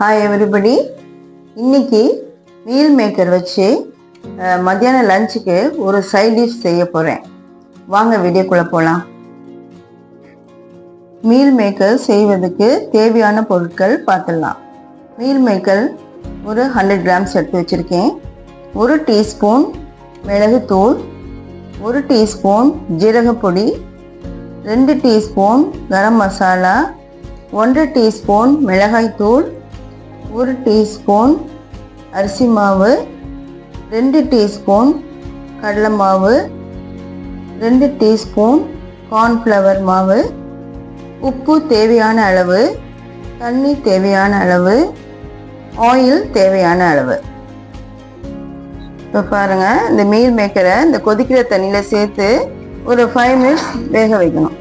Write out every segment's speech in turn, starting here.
Hi everybody இன்னைக்கு meal maker வச்சு அஹ், மத்தியான லஞ்சுக்கு ஒரு சைட் டிஷ் செய்ய போகிறேன் வாங்க வீடியோக்குள்ளே போகலாம் மீல் மேக்கர் செய்வதற்கு தேவையான பொருட்கள் பார்த்துடலாம். மீல் மேக்கர் ஒரு ஹண்ட்ரட் கிராம்ஸ் எடுத்து வச்சுருக்கேன். ஒரு டீஸ்பூன் மிளகுத்தூள் ஒரு டீஸ்பூன் ஜீரகப்பொடி ரெண்டு டீஸ்பூன் கரம் மசாலா ஒன்றரை டீஸ்பூன் மிளகாய்த்தூள் ஒரு டீஸ்பூன் அரிசி மாவு ரெண்டு டீஸ்பூன் கடலை மாவு ரெண்டு டீஸ்பூன் கார்ன்ஃப்ளவர் மாவு உப்பு தேவையான அளவு தண்ணி தேவையான அளவு ஆயில் தேவையான அளவு. இப்போ பாருங்கள் இந்த மீல் மேக்கரை இந்த கொதிக்கிற தண்ணியில் சேர்த்து ஒரு ஃபைவ் மினிட்ஸ் வேக வைக்கணும்.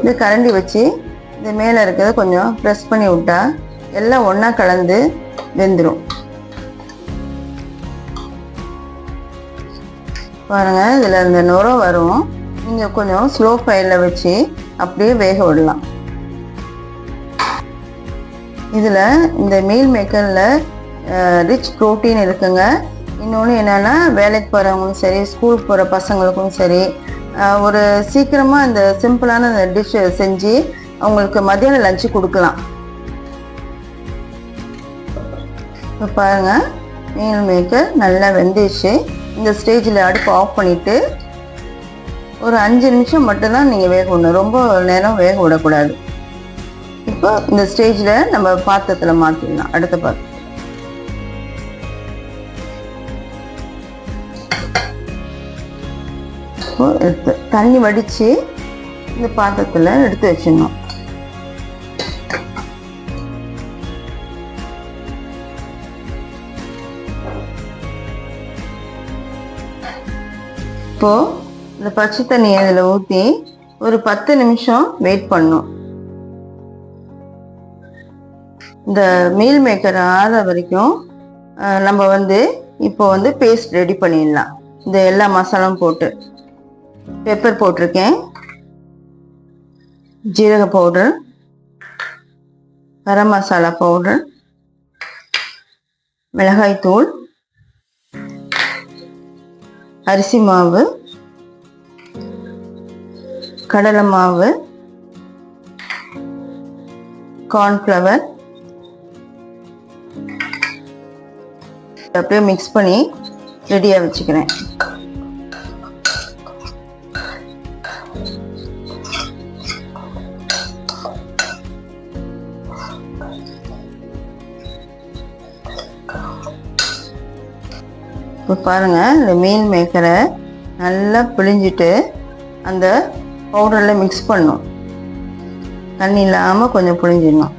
இந்த கரண்டி வச்சு இது மேலே இருக்கிறத கொஞ்சம் ப்ரெஸ் பண்ணி விட்டா எல்லாம் ஒன்றா கலந்து வெந்துடும் பாருங்கள் இதில் இந்த நுரம் வரும். நீங்கள் கொஞ்சம் ஸ்லோ ஃபயரில் வச்சு அப்படியே வேக விடலாம். இதில் இந்த மீல் மேக்கரில் ரிச் ப்ரோட்டீன் இருக்குங்க. இன்னொன்று என்னென்னா வேலைக்கு போகிறவங்களும் சரி ஸ்கூலுக்கு போகிற பசங்களுக்கும் சரி ஒரு சீக்கிரமாக இந்த சிம்பிளான அந்த டிஷ்ஷை செஞ்சு அவங்களுக்கு மதியானம் லஞ்சு கொடுக்கலாம். இப்போ பாருங்கள் மீன் மேக்கர் நல்லா வெந்துச்சு இந்த ஸ்டேஜில் அடுப்பு ஆஃப் பண்ணிவிட்டு ஒரு அஞ்சு நிமிஷம் மட்டும்தான் நீங்கள் வேக விடணும். ரொம்ப நேரம் வேக விடக்கூடாது. இப்போ இந்த ஸ்டேஜில் நம்ம பாத்திரத்தில் மாற்றிடலாம் அடுத்த பாத்திரம் தண்ணி வடித்து இந்த பாத்திரத்தில் எடுத்து வச்சிடணும். இப்போ இந்த பச்சை தண்ணியை இதில் ஊற்றி ஒரு பத்து நிமிஷம் வெயிட் பண்ணும். இந்த மீல் மேக்கர் ஆற வரைக்கும் நம்ம வந்து இப்போ வந்து பேஸ்ட் ரெடி பண்ணிடலாம். இந்த எல்லா மசாலாவும் போட்டு. பெப்பர் போட்டிருக்கேன். ஜீரக பவுடர் கரம் மசாலா பவுடர் மிளகாய்த்தூள் அரிசி மாவு கடலை மாவு கார்ன்ஃப்ளவர் அப்படியே மிக்ஸ் பண்ணி ரெடியாக வச்சுக்கிறேன். இப்போ பாருங்கள் இந்த மீன் மேக்கரை நல்லா பிழிஞ்சிட்டு அந்த பவுடரில் மிக்ஸ் பண்ணும் தண்ணி இல்லாமல் கொஞ்சம் பிழிஞ்சிடணும்.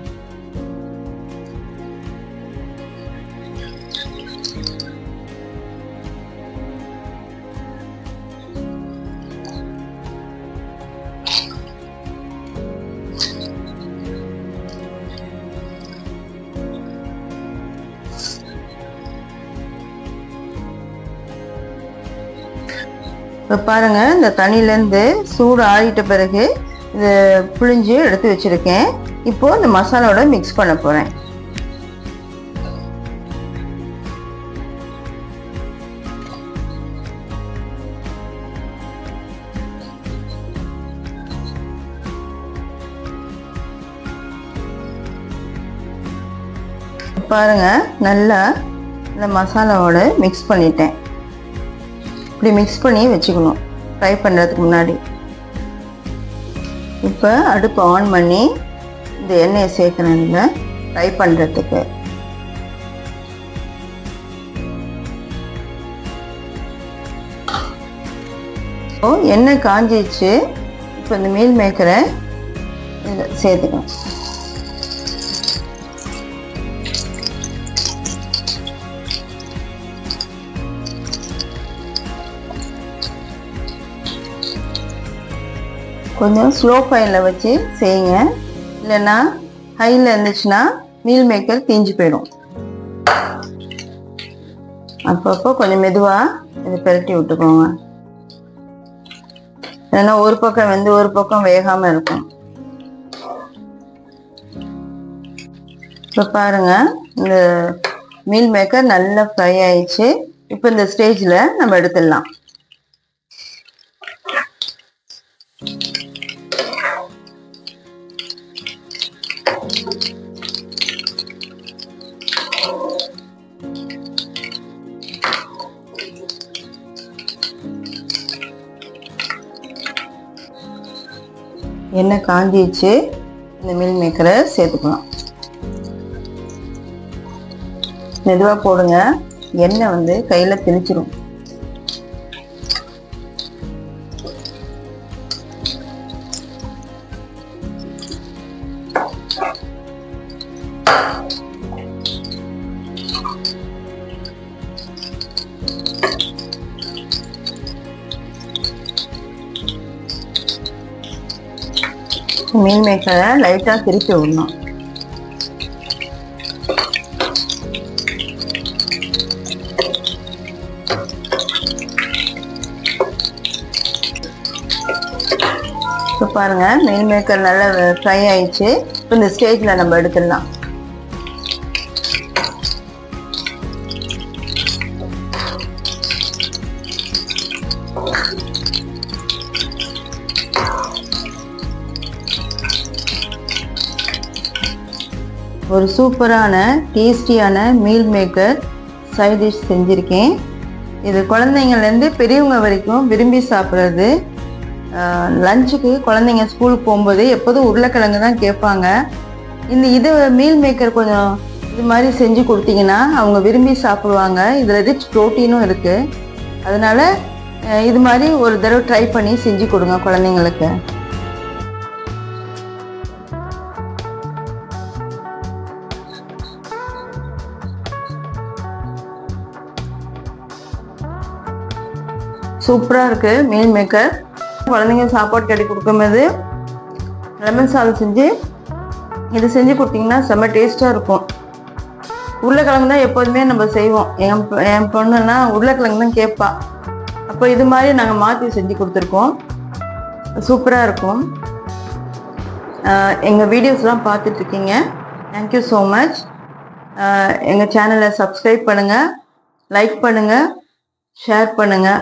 இப்போ பாருங்கள் இந்த தண்ணியிலேருந்து சூடு ஆறிட்ட பிறகு இதை புழிஞ்சு எடுத்து வச்சிருக்கேன். இப்போது இந்த மசாலாவோட மிக்ஸ் பண்ண போகிறேன் பாருங்க நல்லா இந்த மசாலாவோட மிக்ஸ் பண்ணிட்டேன். இப்படி மிக்ஸ் பண்ணி வச்சுக்கணும். ஃப்ரை பண்ணுறதுக்கு முன்னாடி. இப்போ அடுப்பு ஆன் பண்ணி இந்த எண்ணெயை சேர்க்குறேன் ஃப்ரை பண்ணுறதுக்கு எண்ணெய் காஞ்சிச்சு இப்போ இந்த மீல் மேக்கரை சேர்த்துக்கணும். கொஞ்சம் ஸ்லோ ஃபயரில் வச்சு செய்யுங்க. இல்லைன்னா ஹையில் இருந்துச்சுன்னா மீல் மேக்கர் தீஞ்சு போயிடும். அப்பப்போ கொஞ்சம் மெதுவாக இதை பெரட்டி விட்டுக்கோங்க. ஏன்னா ஒரு பக்கம் வந்து ஒரு பக்கம் வேகாமல் இருக்கும். இப்போ பாருங்க இந்த மீல் மேக்கர் நல்லா ஃப்ரை ஆயிடுச்சு. இப்போ இந்த ஸ்டேஜில் நம்ம எடுத்துடலாம். எண்ணெய் காஞ்சிச்சு இந்த மீல் மேக்கரை சேர்த்துக்கலாம். மெதுவாக போடுங்க. எண்ணெய் வந்து கையில் தெளிச்சிடும் மீன் மேக்கரை லைட்டாக திருப்பி விடணும். இப்போ பாருங்க மீன் மேக்கர் நல்லா ஃப்ரை ஆயிடுச்சு. இப்போ இந்த ஸ்டேஜில் நம்ம எடுத்துடலாம். ஒரு சூப்பரான டேஸ்டியான மீல் மேக்கர் சைட் டிஷ் செஞ்சுருக்கேன். இது குழந்தைங்கள்லேருந்து பெரியவங்க வரைக்கும் விரும்பி சாப்பிட்றது. லஞ்சுக்கு குழந்தைங்க ஸ்கூலுக்கு போகும்போது எப்போதும் உருளைக்கிழங்கு தான் கேட்பாங்க. இந்த இது மீல் மேக்கர் கொஞ்சம் இது மாதிரி செஞ்சு கொடுத்தீங்கன்னா அவங்க விரும்பி சாப்பிடுவாங்க. இதில் ரிச் ப்ரோட்டீனும் இருக்குது அதனால் இது மாதிரி ஒரு தடவை ட்ரை பண்ணி செஞ்சு கொடுங்க குழந்தைங்களுக்கு. சூப்பராக இருக்குது மீல் மேக்கர் குழந்தைங்க சாப்பாடு கட்டி கொடுக்கும்போது லெமன் சாதம் செஞ்சு இது செஞ்சு கொடுத்தீங்கன்னா செம்ம டேஸ்ட்டாக இருக்கும். உருளைக்கிழங்கு தான் எப்போதுமே நம்ம செய்வோம். என் என் பொண்ணுன்னா உருளைக்கிழங்கு தான் கேட்பா அப்போ இது மாதிரி நாங்கள் மாற்றி செஞ்சு கொடுத்துருக்கோம். சூப்பராக இருக்கும். எங்கள் வீடியோஸ்லாம் பார்த்துட்ருக்கீங்க தேங்க்யூ ஸோ மச் எங்கள் சேனலை சப்ஸ்கிரைப் பண்ணுங்கள் லைக் பண்ணுங்கள் ஷேர் பண்ணுங்கள்